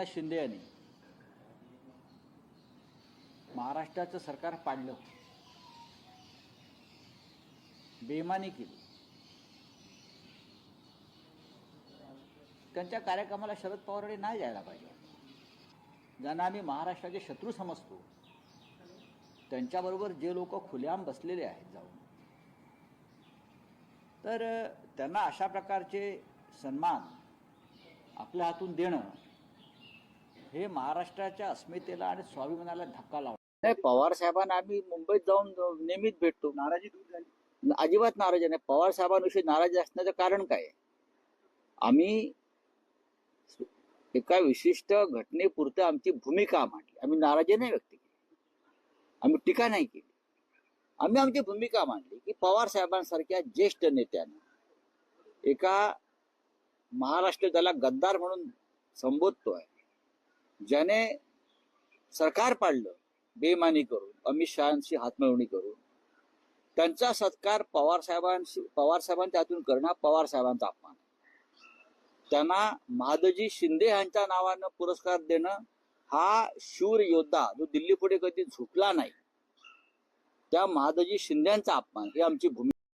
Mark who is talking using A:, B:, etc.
A: एकनाथ शिंदे यांनी महाराष्ट्राचं सरकार पाडलं. बेमानी केली. त्यांच्या कार्यक्रमाला शरद पवारांनी नाही जायला पाहिजे. ज्यांना आम्ही महाराष्ट्राचे शत्रू समजतो त्यांच्याबरोबर जे लोक खुलेआम बसलेले आहेत जाऊन. तर त्यांना अशा प्रकारचे सन्मान आपल्या हातून देणं हे महाराष्ट्राच्या अस्मितेला आणि स्वाभिमानाला धक्का लावला नाही पवार साहेबांना आम्ही मुंबईत जाऊन नेहमीच भेटतो.
B: नाराजी दूर झाली.
A: अजिबात नाराजी नाही. पवार साहेबांविषयी नाराजी असण्याचं कारण काय? आहे? आम्ही एका विशिष्ट घटनेपुरतं आमची भूमिका मांडली. आम्ही नाराजी नाही व्यक्त केली. आम्ही टीका नाही केली. आम्ही आमची भूमिका मांडली की पवार साहेबांसारख्या ज्येष्ठ नेत्यानं एका महाराष्ट्र त्याला गद्दार म्हणून संबोधतोय. ज्याने सरकार पाडलं बेमानी करून अमित शहाशी हातमिळवणी करून त्यांचा सत्कार पवार साहेबांशी पवार साहेबांच्या हातून करणं पवार साहेबांचा अपमान. त्यांना महादजी शिंदे यांच्या नावानं पुरस्कार देणं हा शूर योद्धा जो दिल्ली पुढे कधी झुकला नाही त्या महादजी शिंद्यांचा अपमान ही आमची भूमिका